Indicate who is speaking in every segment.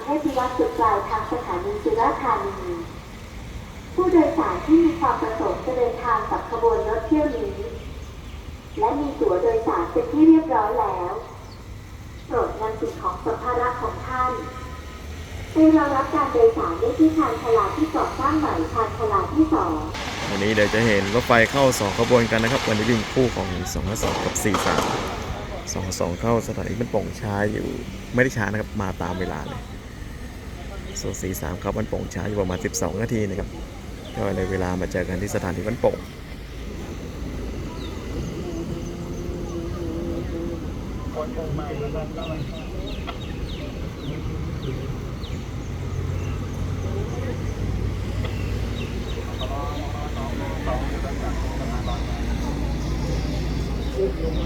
Speaker 1: เทพวัดจุดปลายทางสถานีสุราษฎร์ธานี ผู้โดยสารที่มีความประสงค์จะเดินทางกับขบวนรถเที่ยวนี้ และมีตั๋วโดยสารเป็นที่เรียบร้อยแล้ว โปรดนำสิ่งของสัมภาระของท่านไปรอรับการโดยสารได้ที่ชานชาลาที่ก่อสร้างใหม่ชานชาลาที่สอง
Speaker 2: วันนี้เดี๋ยวจะเห็นรถไฟเข้า 2 ขบวนกันนะครับ วันนี้วิ่งคู่ของ252กับ 43 22 เข้าสถานีมันป่งช้าอยู่ ไม่ได้ช้านะครับ มาตามเวลาเลย ส่วน43ครับมันโป่งช้าอยู่ประมาณ 12 นาทีนะครับก็เลยเวลามาเจอกันที่สถานีมันโป่ง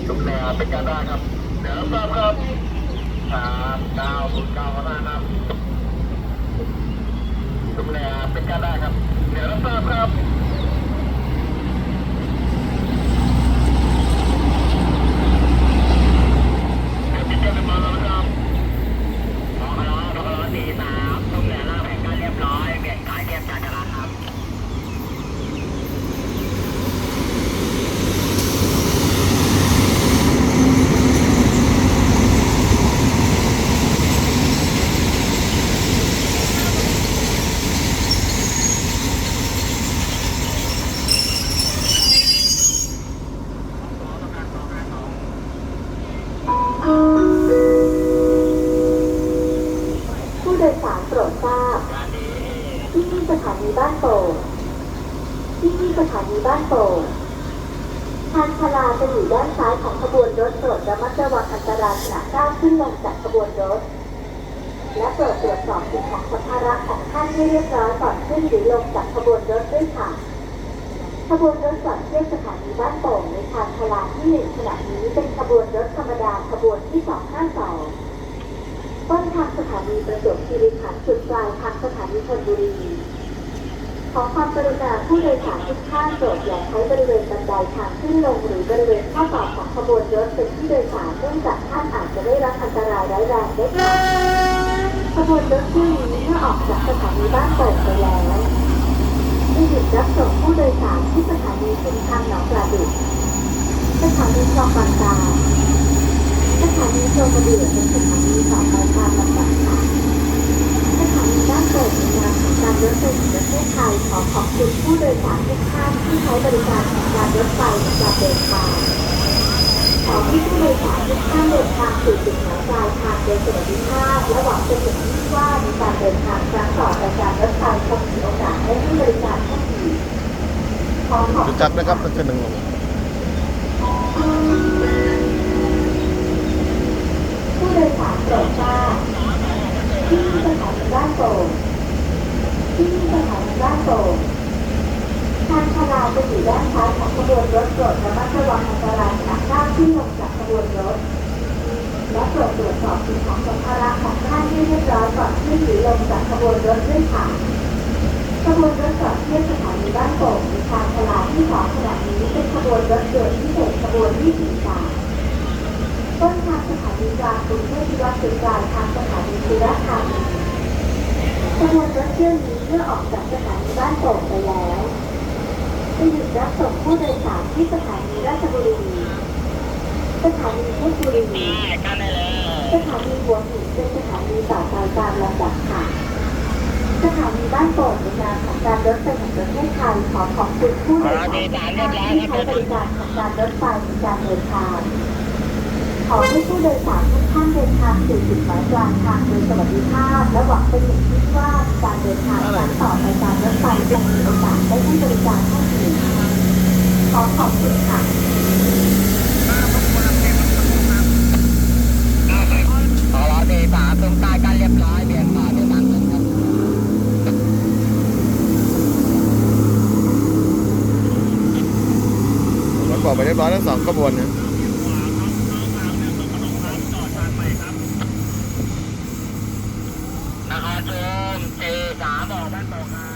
Speaker 3: ชุมแนวเป็นการได้ครับเหนือทราบครับสามเก้าศูนย์เก้าห้าครับ ดูแลเป็นการได้ครับเหนือทราบครับเดี๋ยวพี่เจเป็นมาแล้วนะครับรอรอรอรอสี่สามชุมแนวหน้าแผงการเรียบร้อยเปลี่ยนขายเทียบจานจราครับ
Speaker 1: ผู้โดยสารโปรดทราบ ที่ นี่สถานีบ้านโป่งที่นี่สถานีบ้านโป่งทางชลาจะอยู่ด้านซ้ายของขบวนรถโปรดระมัดระวังอันตรายขณะก้าวขึ้นลงจากขบวนรถ และโปรดตรวจสอบสิ่งของสัมภาระของท่านให้เรียบร้อยก่อนขึ้นหรือลงจากขบวนรถด้วยค่ะขบวนรถจอดเทียบสถานีบ้านโป่งในทางชลาที่หนึ่งขณะนี้เป็นขบวนรถธรรมดาขบวนที่ 252 ต้นทางสถานีประจวบคีรีขันธ์จุดปลายทางสถานีชลบุรี ขอความกรุณาผู้โดยสารทุกท่านโปรดอย่าใช้บริเวณบันไดทางขึ้นลงหรือบริเวณข้อต่อของขบวนรถเป็นที่โดยสารเนื่องจากท่านอาจจะได้รับอันตรายร้ายแรงได้ขบวนรถเที่ยวนี้เมื่อออกจากสถานีบ้านโป่งไปแล้วจะหยุดรับส่งผู้โดยสารที่สถานีชุมทางหนองปลาดุกสถานีคลองบางจาสถานีโชว์กระเดือเป็นสถานีต่อไปตามลำดับ คุณผู้โดยสารทุกท่านที่ใช้บริการของการรถไฟในการเดินทางขอให้ผู้โดยสารทุกท่านเดินทางสู่จุดหมายปลายทางโดยสวัสดิภาพและหวังเป็นอย่างยิ่งว่าในการเดินทางครั้งต่อไปการรถไฟคงมีโอกาสได้ให้บริการท่านอีขอขอบ
Speaker 2: รู้จักนะครับรถคันหนึ่งลง
Speaker 1: ผู้โดยสารโปรดทราบที่สถานีบ้านโป่งที่นี่สถานีบ้านโป่ง ทางชาลาจะอยู่ด้านซ้ายของขบวนรถโปรดระมัดระวังอันตรายขณะก้าวขึ้นลงจากขบวนรถ และโปรดตรวจสอบสิ่งของสัมภาระของท่านให้เรียบร้อยก่อนขึ้นหรือลงจากขบวนรถด้วยค่ะขบวนรถจอดเทียบสถานีบ้านโป่งในทางชาลาที่สองขณะนี้เป็นขบวนรถด่วนพิเศษขบวนที่สี่สามต้นทางสถานีกลางกรุงเทพวิวัฒน์จุกลางทางสถานีสุราษฎร์ธานีขบวนรถเที่ยวนี้เมื่อออกจากสถานีบ้านโป่งไปแล้ว จะหยุดรับส่งผู้โดยสารที่สถานีราชบุรี สถานีเพชรบุรี
Speaker 3: กันได้เลย
Speaker 1: สถานีหัวหินเป็นสถานีต่อไปตามลำดับค่ะ สถานีบ้านโป่งในนามของการรถไฟแห่งประเทศไทยขอขอบคุณผู้โดยสารทุกท่านที่ใช้บริการของการรถไฟในการเดินทาง ขอให้ผู้โดยสารทุกท่านเดินทางสู่จุดหมายปลายทางโดยสวัสดิภาพ และหวังเป็นอย่างยิ่งว่าการเดินทางครั้งต่อไปการรถไฟจะมีโอกาสได้ให้บริการท่านอีก ขอขอบคุณค่ะ
Speaker 3: รอรอสี่สามตรงใต้กันเรียบร้อยเปลี่ยนขายเปลี่ยนจานครับ
Speaker 2: รถบอกไปเรียบร้อยทั้งสองขบวนนะ
Speaker 3: นครชมสี่สามออกบ้านโป่งครับ